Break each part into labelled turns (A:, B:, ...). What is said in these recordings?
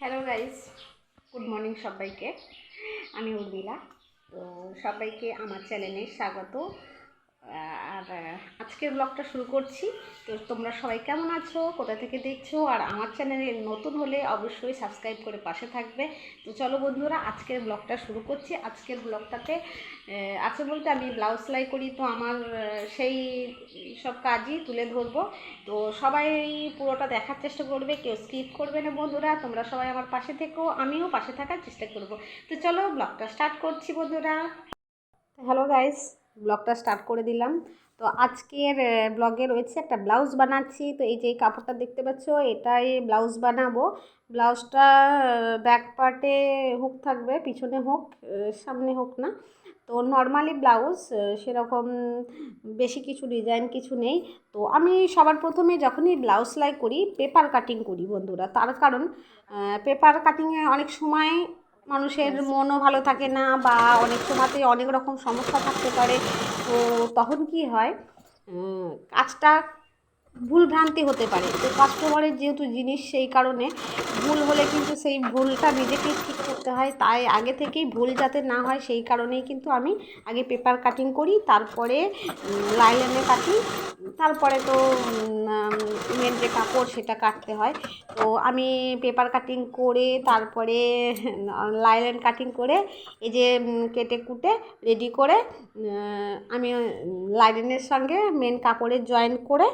A: Hello guys good morning সবাইকে। আমি উর্মিলা। তো সবাইকে আমার চ্যানেলে স্বাগত। আর আজকের ব্লগটা শুরু করছি। তো তোমরা সবাই কেমন আছো? কোথা থেকে দেখছ? আর আমার চ্যানেলে নতুন হলে অবশ্যই সাবস্ক্রাইব করে পাশে থাকবে। তো চলো বন্ধুরা, আজকের ব্লগটা শুরু করছি। আজকের ব্লগটাতে আছে বলতে আমি ব্লাউজ সেলাই করি। তো আমার সেই সব কাজই তুলে ধরবো। তো সবাই পুরোটা দেখার চেষ্টা করবে, কেউ স্কিপ করবে না বন্ধুরা। তোমরা সবাই আমার পাশে থেকো, আমিও পাশে থাকার চেষ্টা করব। তো চলো ব্লগটা স্টার্ট করছি বন্ধুরা। হ্যালো গাইস ব্লগটা স্টার্ট করে দিলাম। তো আজকের ব্লগে রয়েছে একটা ব্লাউজ বানাচ্ছি। তো এই যে কাপড়টা দেখতে পাচ্ছ, এটাই ব্লাউজ বানাবো। ব্লাউজটা ব্যাক পার্টে হুক থাকবে, পিছনে হোক সামনে হোক না। তো নর্মালি ব্লাউজ সেরকম বেশি কিছু ডিজাইন কিছু নেই। তো আমি সবার প্রথমে যখনই ব্লাউজ সেলাই করি পেপার কাটিং করি বন্ধুরা। তার কারণ পেপার কাটিংয়ে অনেক সময় মানুষের মনও ভালো থাকে না বা অনেক সময়তে অনেক রকম সমস্যা থাকতে পারে। তো তখন কি হয়? কাজটা ভুল ভ্রান্তি হতে পারে। তো কাস্টমারের যেহেতু জিনিস, সেই কারণে ভুল হলে কিন্তু সেই ভুলটা নিজেকেই ঠিক করতে হয়। তাই আগে থেকেই ভুল যাতে না হয়, সেই কারণেই কিন্তু আমি আগে পেপার কাটিং করি, তারপরে লাইলেনে কাটি তারপরে তো মেন যে কাপড় সেটা কাটতে হয়। তো আমি পেপার কাটিং করে, তারপরে লাইলেন কাটিং করে, এই যে কেটে কুটে রেডি করে আমি লাইলেনের সঙ্গে মেন কাপড়ের জয়েন করে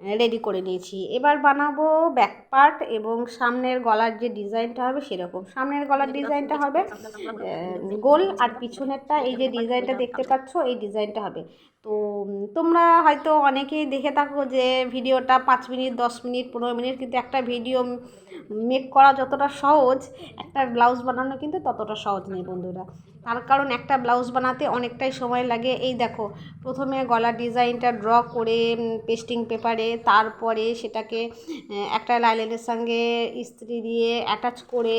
A: রেডি করে নিয়েছি। এবার বানাবো ব্যাক পার্ট এবং সামনের গলার যে ডিজাইনটা হবে সেরকম। সামনের গলার ডিজাইনটা হবে গোল আর পিছনেরটা এই যে ডিজাইনটা দেখতে পাচ্ছ এই ডিজাইনটা হবে। তো তোমরা হয়তো অনেকেই দেখে থাকো যে ভিডিওটা পাঁচ মিনিট দশ মিনিট পনেরো মিনিট কিন্তু একটা ভিডিও মেক করা যতটা সহজ একটা ব্লাউজ বানানো কিন্তু ততটা সহজ নেই বন্ধুরা। তার কারণ একটা ব্লাউজ বানাতে অনেকটাই সময় লাগে। এই দেখো প্রথমে গলার ডিজাইনটা ড্র করে পেস্টিং পেপারে তারপরে সেটাকে একটা লাইলেনের সঙ্গে ইস্ত্রি দিয়ে অ্যাটাচ করে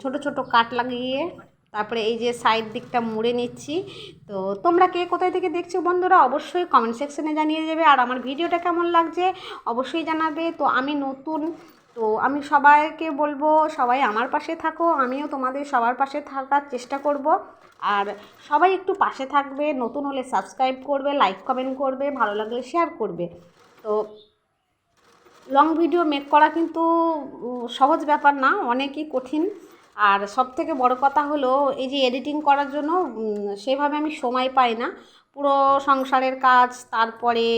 A: ছোট ছোট কাট লাগিয়ে তারপরে এই যে সাইড দিকটা মুড়ে নিচ্ছি। তো তোমরা কে কোথায় থেকে দেখছ বন্ধুরা অবশ্যই কমেন্ট সেকশনে জানিয়ে দেবে। আর আমার ভিডিওটা কেমন লাগছে অবশ্যই জানাবে। তো আমি নতুন, তো আমি সবাইকে বলব সবাই আমার পাশে থাকো, আমিও তোমাদের সবার পাশে থাকার চেষ্টা করব। আর সবাই একটু পাশে থাকবে, নতুন হলে সাবস্ক্রাইব করবে লাইক কমেন্ট করবে, ভালো লাগলে শেয়ার করবে। তো লং ভিডিও মেক করা কিন্তু সহজ ব্যাপার না অনেকই কঠিন। আর সব থেকে বড় কথা হলো এই যে এডিটিং করার জন্য সেভাবে আমি সময় পাই না। পুরো সংসারের কাজ তারপরে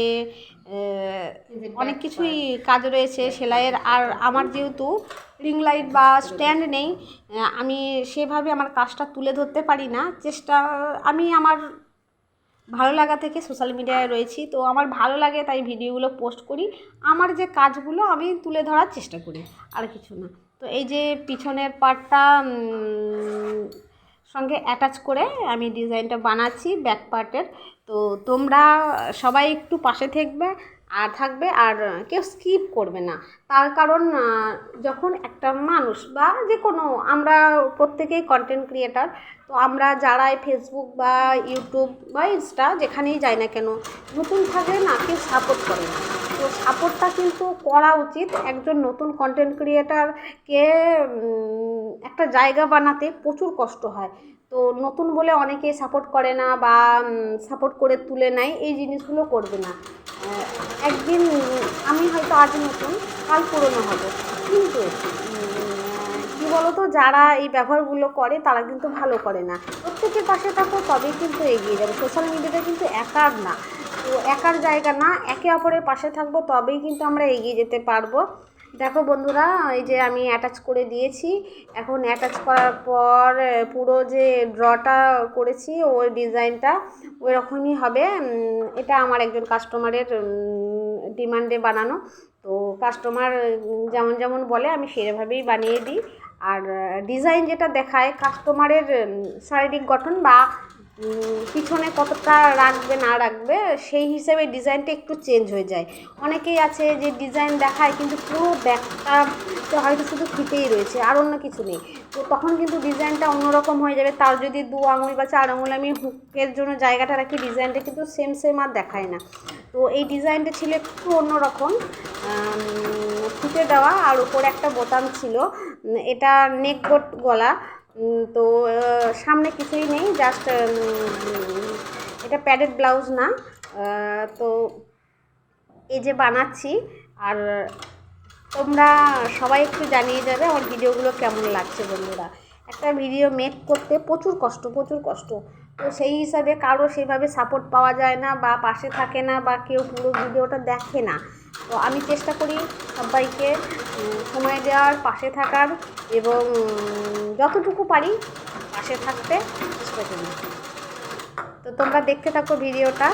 A: অনেক কিছুই কাজ রয়েছে সেলাইয়ের। আর আমার যেহেতু রিং লাইট বা স্ট্যান্ড নেই আমি সেভাবে আমার কাজটা তুলে ধরতে পারি না। চেষ্টা আমি আমার ভালো লাগা থেকে সোশ্যাল মিডিয়ায় রয়েছি। তো আমার ভালো লাগে তাই ভিডিওগুলো পোস্ট করি। আমার যে কাজগুলো আমি তুলে ধরার চেষ্টা করি, আর কিছু না। তো এই যে পিছনের পার্টটা সঙ্গে অ্যাটাচ করে আমি ডিজাইনটা বানাচ্ছি ব্যাক পার্টের তো তোমরা সবাই একটু পাশে থাকবে। আর থাকবে আর কেউ স্কিপ করবে না। তার কারণ যখন একটা মানুষ বা যে কোনো আমরা প্রত্যেকেই কন্টেন্ট ক্রিয়েটার তো আমরা যারাই ফেসবুক বা ইউটিউব বা ইনস্টা যেখানেই যাই না কেন, নতুন থাকলে না, কেউ সাপোর্ট করে না। তো সাপোর্টটা কিন্তু করা উচিত একজন নতুন কন্টেন্ট ক্রিয়েটারকে একটা জায়গা বানাতে প্রচুর কষ্ট হয়। তো নতুন বলে অনেকে সাপোর্ট করে না বা সাপোর্ট করে তুলে নেয়, এই জিনিসগুলো করবে না। একদিন, আমি হয়তো আজ নতুন, কাল পুরনো হব। কিন্তু কি বলতো, যারা এই ব্যবহারগুলো করে, তারা কিন্তু ভালো করে না। প্রত্যেকের পাশে থাকো, তবেই কিন্তু এগিয়ে যাবে। সোশ্যাল মিডিয়াটা কিন্তু একার না। তো একার জায়গা না, একে অপরের পাশে থাকব, তবেই কিন্তু আমরা এগিয়ে যেতে পারব। দেখো বন্ধুরা, এই যে আমি অ্যাটাচ করে দিয়েছি। এখন অ্যাটাচ করার পর পুরো যে ড্রটা করেছি, ওই ডিজাইনটা ওই রকমই হবে। এটা আমার একজন কাস্টমারের ডিমান্ডে বানানো। তো কাস্টমার যেমন যেমন বলে, আমি সেভাবেই বানিয়ে দিই। আর ডিজাইন যেটা দেখায়, কাস্টমারের শারীরিক গঠন বা পিছনে কতটা রাখবে, না রাখবে, সেই হিসেবে ডিজাইনটা একটু চেঞ্জ হয়ে যায়। অনেকেই আছে যে ডিজাইন দেখায় কিন্তু পুরো ব্যাগটা হয়তো শুধু ফিতেই রয়েছে, আর অন্য কিছু নেই। তো তখন কিন্তু ডিজাইনটা অন্যরকম হয়ে যাবে, তার যদি দু আঙুল বা চার আঙুল আমি হুকের জন্য জায়গাটা রাখি, ডিজাইনটা কিন্তু সেম সেম আর দেখায় না। তো এই ডিজাইনটা ছিল একটু অন্যরকম ফিতে দেওয়া, আর উপরে একটা বোতাম ছিল। এটা নেক গলা। তো সামনে কিছুই নেই জাস্ট এটা প্যাডেড ব্লাউজ না। তো, এই যে বানাচ্ছি, আর তোমরা সবাই একটু জানিয়ে যাবে আমার ভিডিওগুলো কেমন লাগছে বন্ধুরা। একটা ভিডিও মেক করতে প্রচুর কষ্ট প্রচুর কষ্ট। তো সেই হিসাবে কারও সেভাবে সাপোর্ট পাওয়া যায় না বা পাশে থাকে না বা কেউ পুরো ভিডিওটা দেখে না। তো আমি চেষ্টা করি সবাইকে সময় দেওয়ার, পাশে থাকার এবং যতটুকু পারি পাশে থাকতে চেষ্টা করি। তো তোমরা দেখতে থাকো ভিডিওটা।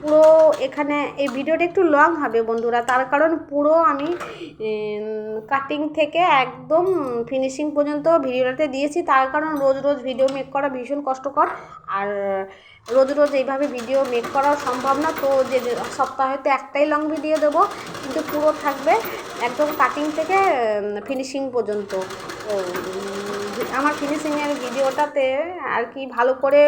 A: পুরো এখানে এই ভিডিওটা একটু লং হবে বন্ধুরা। তার কারণ পুরো আমি কাটিং থেকে একদম ফিনিশিং পর্যন্ত ভিডিওটাতে দিয়েছি। তার কারণ রোজ রোজ ভিডিও মেক করা ভীষণ কষ্টকর। আর রোজ রোজ এইভাবে ভিডিও মেক করাও সম্ভব না। তো যে সপ্তাহে সপ্তাহেতে একটাই লং ভিডিও দেবো। কিন্তু পুরো থাকবে একদম কাটিং থেকে ফিনিশিং পর্যন্ত। তো আমার ফিনিশিংয়ের ভিডিওটাতে আর কি ভালো করে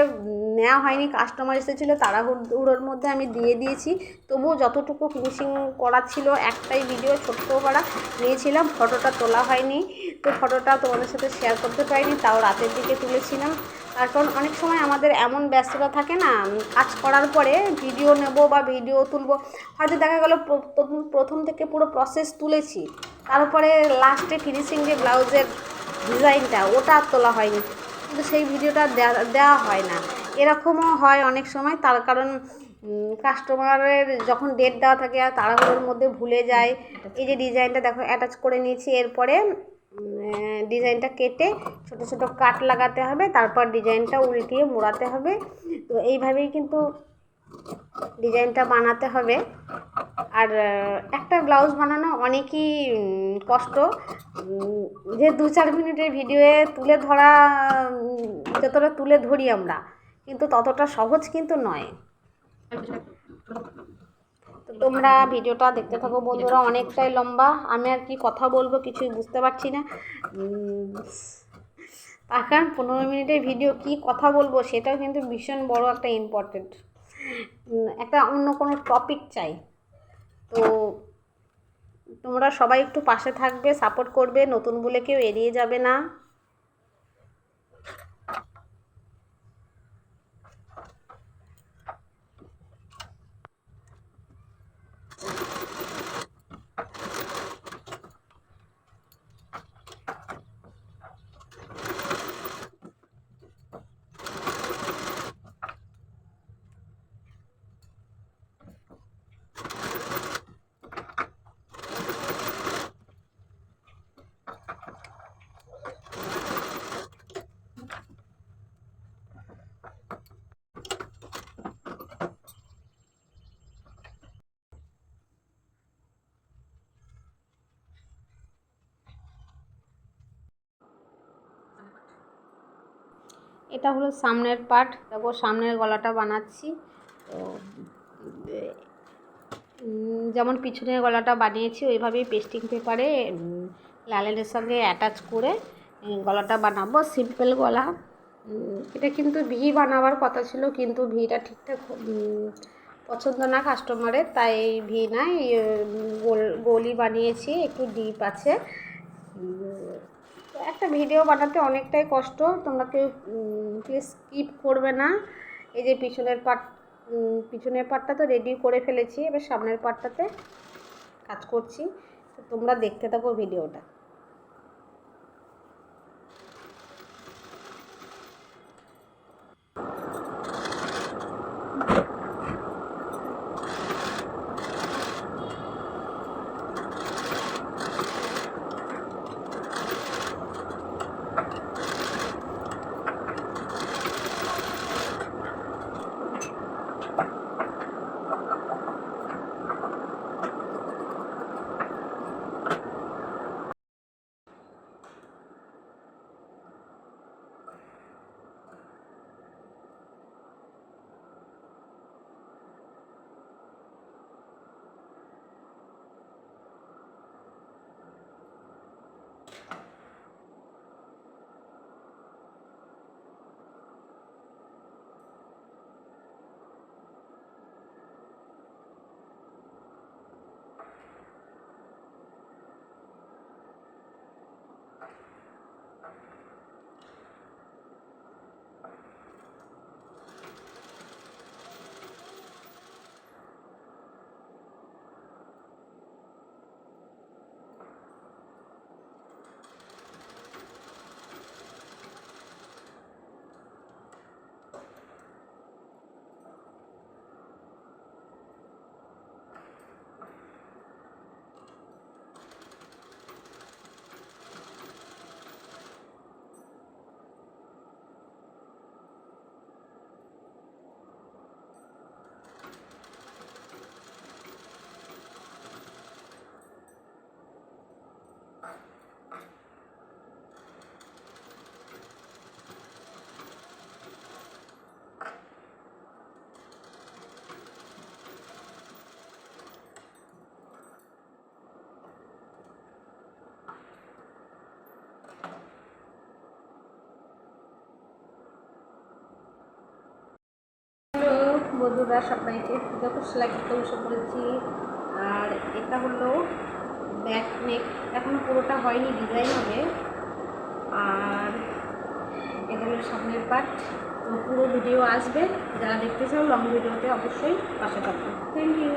A: নেওয়া হয়নি কাস্টমার এসেছিল তাড়াহুড়োর মধ্যে আমি দিয়ে দিয়েছি। তবুও যতটুকু ফিনিশিং করা ছিল একটাই ভিডিও ছোট্ট করা নিয়েছিলাম ফটোটা তোলা হয়নি। তো ফটোটা তোমাদের সাথে শেয়ার করতে পারিনি, তাও রাতের দিকে তুলেছিলাম। তার কারণ অনেক সময় আমাদের এমন ব্যস্ততা থাকে না, কাজ করার পরে ভিডিও নেব বা ভিডিও তুলবো। হয়তো দেখা গেলো প্রথম প্রথম থেকে পুরো প্রসেস তুলেছি। তারপরে লাস্টে ফিনিশিং যে ব্লাউজের ডিজাইনটা, ওটা তোলা হয়নি। কিন্তু সেই ভিডিওটা দেওয়া হয় না। এরকমও হয় অনেক সময়, তার কারণ কাস্টমারের যখন ডেট দেওয়া থাকে আর তাড়াহুড়োর মধ্যে ভুলে যায়, এই যে ডিজাইনটা দেখো অ্যাটাচ করে নিয়েছি, এরপরে ডিজাইনটা কেটে ছোট ছোট কাট লাগাতে হবে, তারপর ডিজাইনটা উল্টিয়ে মোড়াতে হবে। তো এইভাবেই কিন্তু ডিজাইনটা বানাতে হবে। আর একটা ব্লাউজ বানানো অনেকই কষ্ট। যে দু চার মিনিটের ভিডিওয়ে তুলে ধরা যতটা তুলে ধরি আমরা, কিন্তু ততটা সহজ কিন্তু নয়। তো তোমরা ভিডিওটা দেখতে থাকো বন্ধুরা, অনেকটাই লম্বা। আমি আর কি কথা বলব কিছুই বুঝতে পারছি না। তার কারণ পনেরো মিনিটের ভিডিও কি কথা বলব, সেটাও কিন্তু ভীষণ বড় একটা ইম্পর্টেন্ট একটা অন্য কোনো টপিক চাই। তো তোমরা সবাই একটু পাশে থাকবে সাপোর্ট করবে, নতুন বলে কেউ এড়িয়ে যাবে না। এটা হলো সামনের পার্ট দেখো, সামনের গলাটা বানাচ্ছি। তো যেমন পিছনের গলাটা বানিয়েছি, ওইভাবেই পেস্টিং পেপারে লালেনের সঙ্গে অ্যাটাচ করে গলাটা বানাবো। সিম্পল গলা। এটা কিন্তু ভি বানাবার কথা ছিল, কিন্তু ভিটা ঠিকঠাক পছন্দ না কাস্টমারের তাই ভি নাই। গোল, গোলই বানিয়েছি, একটু ডিপ আছে। একটা ভিডিও বানাতে অনেকটাই কষ্ট তোমরা কেউ প্লিজ স্কিপ করবে না। এই যে পিছনের পার্ট পিছনের পার্টটা তো রেডি করে ফেলেছি, এবার সামনের পার্টটাতে কাজ করছি। তো তোমরা দেখতে থাকো ভিডিওটা। বন্ধুরা সবাইকে দেখো সেলাই করতে বসে পড়েছি আর এটা হলো ব্যাক নেক এখন পুরোটা হয়নি ডিজাইন হবে। আর এটা হলো সামনের পার্ট তো পুরো ভিডিও আসবে। যারা দেখতে চাও লং ভিডিওতে অবশ্যই পাশে থাকবে। Thank you